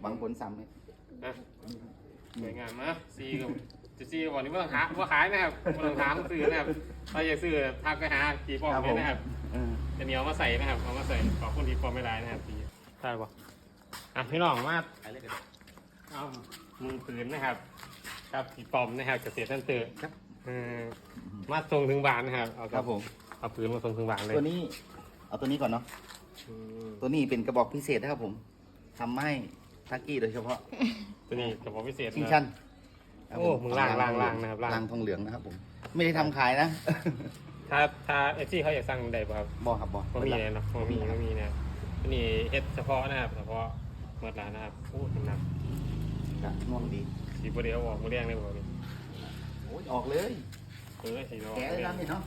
หวังผลซ้ำเลยนะสวยงามนะซีกับจะซีกับวันนี้ว่าต้องหาว่าขายนะครับว่าต้องถามซื้อนะครับถ้าอยากซื้อทักไปหาจีปอมเลยนะครับเออจะเหนียวมาใส่นะครับเอามาใส่ขอบคุณทีปอมไม่ได้นะครับจีใช่ปะอะพี่น้องมาไปเลยกันเอามือปืนนะครับครับจีปอมนะครับเกษตรนั่นเตอร์ครับเออมาส่งถึงบ้านนะครับเอาครับผมเอาปืนมาส่งถึงบ้านเลยตัวนี้ เอาตัวนี้ก่อนเนาะอืมตัวนี้เป็นกระบอกพิเศษนะครับผมทำให้ ทักกี้โดยเฉพาะตัวนี้กระบอกพิเศษชิงนะชันครับโอ้ผมึงล่างล่างล่างนะครับล่างล่างทองเหลืองนะครับผม ไม่ได้ทำขายนะ ถ้าถ้าเอฟซีเขาอยากสั่งได้ป่ะครับบอครับบอก็มีเลยเนาะก็มีก็มีนะครับอันนี้เฮ็ดเฉพาะนะครับเฉพาะเมื่อร้านนะครับโอ้ทำหนักจะน่วงดีสีบเดียวออกมาเรียงเลยบ่นี่โอ้ยออกเลยเออสีเราแกะเลยนะนี่เนาะ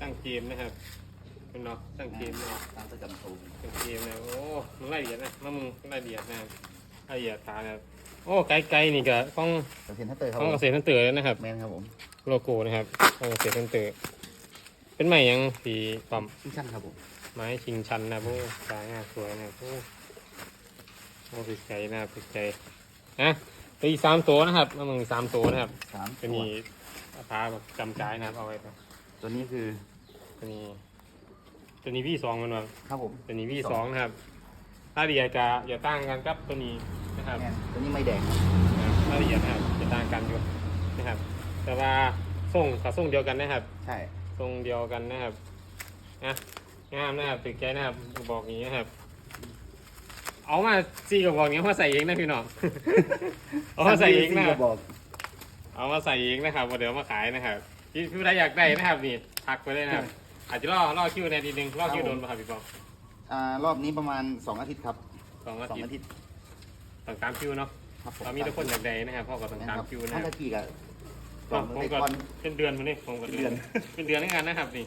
ตั้งเกมนะครับ เป็นเนาะตั้งเกมนะครับตามประจำตูตั้งเกมนะโอ้มันไล่เดียดนะมามึงไล่เดียดนะครับไล่เดียดขานะครับโอ้ไกลไกลๆนี่ก็ต้องเกษตรทัตเตอร์ครับต้องผเกมษตรทันเตอร์แล้วนะครับแมนครับผมโลโก้นะครับต้องเกษตรทันเตอร์เป็นใหม่ยังสีปั๊มชิงชันครับผมไม้ชิงชันนะพวกสายงานสวยนะพวกโอ้ติดใจนะครับติดใจนะตัวอีกสามตัวนะครับมามึงสามตัวนะครับสามจะตัวมีราคาแบบจำจ่ายนะครับเอาไว้ครับตัวนี้คือตัวนี้ ตัวนี้พี่สองมันว่าครับผมตัวนี้พี่สองนะครับถ้าละเอียดจะอย่าตั้งกันกับตัวนี้นะครับแมนตัวนี้ไม่แดงครับถ้าละเอียดนะครับจะต่างกันอยู่นะครับ แต่ว่าส่งกับส่งเดียวกันนะครับใช่ทรงเดียวกันนะครับนะงามนะครับตึกใจนะครับบอกนี้นะครับ เอามาซีกับบอกนี้เอามาใส่เองนะพี่น้อง เอามาใส่เองนะกระบอกเอามาใส่เองนะครับเดี๋ยวเอามาขายนะครับพี่พี่ใดอยากได้นะครับนี่ทักไปเลยนะครับ อาจจะรอรอคิวในทีนึงรอคิวโดนป่ะครับพี่ปองอ่ารอบนี้ประมาณสองอาทิตย์ครับสองอาสองทิตอาย์ทิตย์ต้องตามคิวเนาะครับผเรามีทุกคนอยากได้นะครับพ่อก็ต้องนะตามครับคิวนะท่านครัตะบกี้กับผก่อนมผมเด็กก็ก่อน เป็นเดือนมานี่ผมก็เดือน เป็นเดือนเป็นเดือนในงานนะครับนี่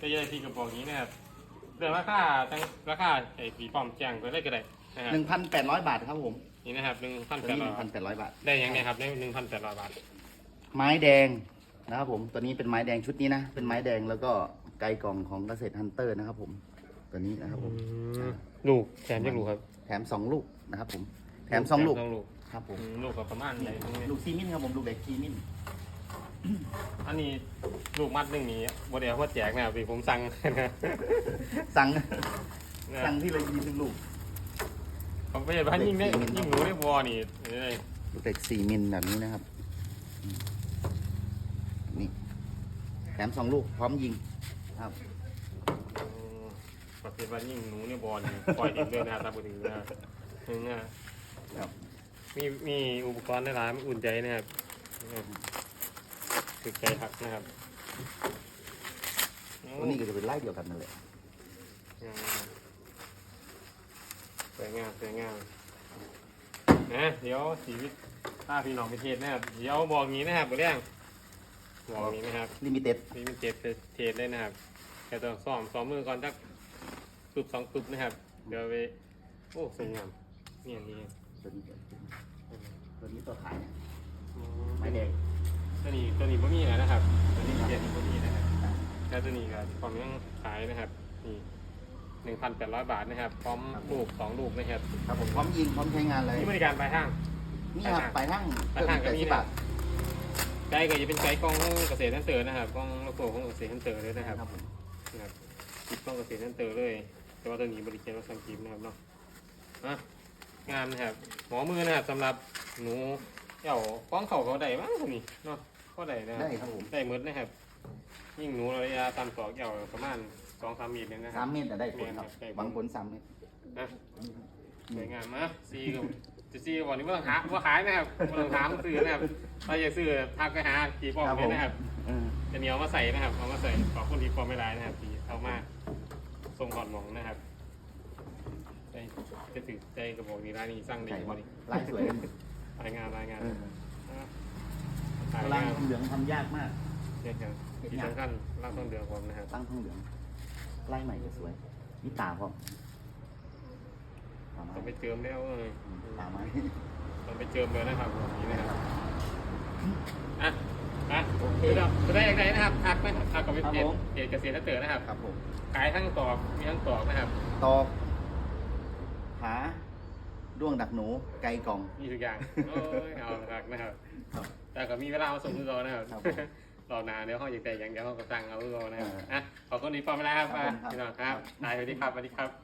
ก็จะได้ที่กระบอกนี้นะครับเดือนราคาตั้งราคาไอ้ปีปอมแจ้งไปได้ก็ได้นะครับหนึ่งพันแปดร้อยบาทครับผมนี่นะครับหนึ่งพันตัวแปดนี้หร้อยนึ่งพันแปดร้อยบาท ได้ยังไงครับได้หนึ่งพันแปดร้อยบาท ไม้แดงนะครับผมตัวนี้เป็นไม้แดงชุดนี้นะ เป็นไม้แดงแล้วก็ ไกลกล่องของเกษตรฮันเตอร์นะครับ ผมตัวนี้นะครับผมลูกแถมยังลูกครับแถมสองลูกนะครับ ผม แถมสองลูกแถลูกครับผม อืมลูกกับประมาณไหนตรงนี้ลูกซีมินครับผมลูกเด็กซีมินอันนี้ลูกมัดหนึ่งนี้บไดเอามาแจกนะครับพี่ผมสั่งนะสั่งนะสั่งที่ละยีหนึ่งลูก ผมไปเห็นว่ายิ่งได้เด็กสี่ยิ่งหนูได้วอนี่เอ้ยลูกเด็กสี่มิลแบบนี้นะครับอืมนี่แถมสองลูกพร้อมยิง ครับอืมประเภทว่ายิ่งหนูเนี่ยบอนี่ปล่อยเด็กเลยนะครับตามปกตินะครับอืมนะครับ มีมีอุปกรณ์ในร้านอุ่นใจนะครับนะครับถึกใจหักนะครับตัวนี้ก็จะเป็นไล่เดียวกันนั่นแหละอืมสวยงามสวยงามนะเดี๋ยวชีวิตถ้าพี่น้องไปเทศนะครับเดี๋ยวบอกงี้นะครับเรื่อง บอกงี้นะครับลิมิเต็ดนี่มันเจ็บเทศเลยนะครับแค่ต้องซ้อมซ้อมมือก่อนสักตุบสองตุบนะครับ เดี๋ยวไปโอ้สวยงามเนี่ยนี่ตัวนี้ตัวนี้ตัวขายเนี่ยอืไม้แดงตัวนี้ตัวนี้บ่มีแล้วนะครับตัวนี้เจ็ดบ่มีนะครับแล้วตัวนี้ก็ความยังขายนะครับนี่หนึ่งพันแปดร้อยบาทนะครับ พร้อมลูกสองลูกนะครับครับผมพร้อมยิงพร้อมใช้งานเลย นี่บริการปลายทาง นี่ครับไปทั้งไปทางก็แปดมีสิบนะบาทไกด์ก็จะเป็นไกด์กล้องเกษตรนั่นเตอร์นะครับกล้องโลโก้ของเกษตรนั่นเตอร์เลยนะครับครับผมนะครับติดกล้องเกษตรนั่นเตอร์เลย แต่ว่าตัวนี้บริการเราสั่งกิมนะครับเนาะอะงามนะครับหมอมือนะครับสำหรับหนูเจ้าฟ้องเขาเขาได้บ้างตัวนี้เนาะก็ได้นะได้ครับผมได้หมดนะครับ ยิ่งหนูระยะตามศอกเจ้าประมาณสองสามเมตรเลยนะคสารับมเมตรแต่ได้ผลครับได้ผลหวังผลสามเมตรนะสวยงามนะซีกับ จะซีกับวันนี้ว่าต้องหาว่าขายนะครับว่าต้องถามซื้อนะครับถ้าอยากซื้อทักไปหาจีปอมเลยนะครับเออจะเหนียวมาใส่นะครับเอามาใส่ขอบคุณที่ฟอร์มไม่ได้นะครับที่เอามาส่งหอดหมองนะครับใจจะถือใจกระบอกนี้ร้านนี้สร้างดีใช่คกรัว่าบนี้ลายสวยกันรายงานรายงานเออรายลายงานทองเหลืองทำยากมากเนี่ยครับที่สำคัญร่างต้องเดือดผมนะครับตั้งทองเหลืองลายใหม่ก็สวยนี่ตาพร้อม ตาไม้ต้องไปเจิมแล้วเออตาไม้ต้องไปเจิมเลยนะครับแบบนี้นะครับอะอะคือเราจะได้อย่างไรนะครับทักไหมทักกับเว็บเพจเพจเกษตรเตอร์นะครับครับผมขายทั้งตอกมีทั้งตอกนะครับตอกหาด้วงดักหนูไก่กล่องมีทุกอย่างโอ้ยเอาละครับนะครับครับ แต่ก็มีเวลามาส่งคือเรานะครับครับผมรอนานเดี๋ยวเขาอยากแต่อย่างเดี๋ยวเขาก็สั่งเอาคือเรานะครับเอออ่อะขอบคุณอีกฟอร์มแล้วครับครับผมครับพี่น้องครับนายสวัสดีครับสวัสดีครับโอ้ครับ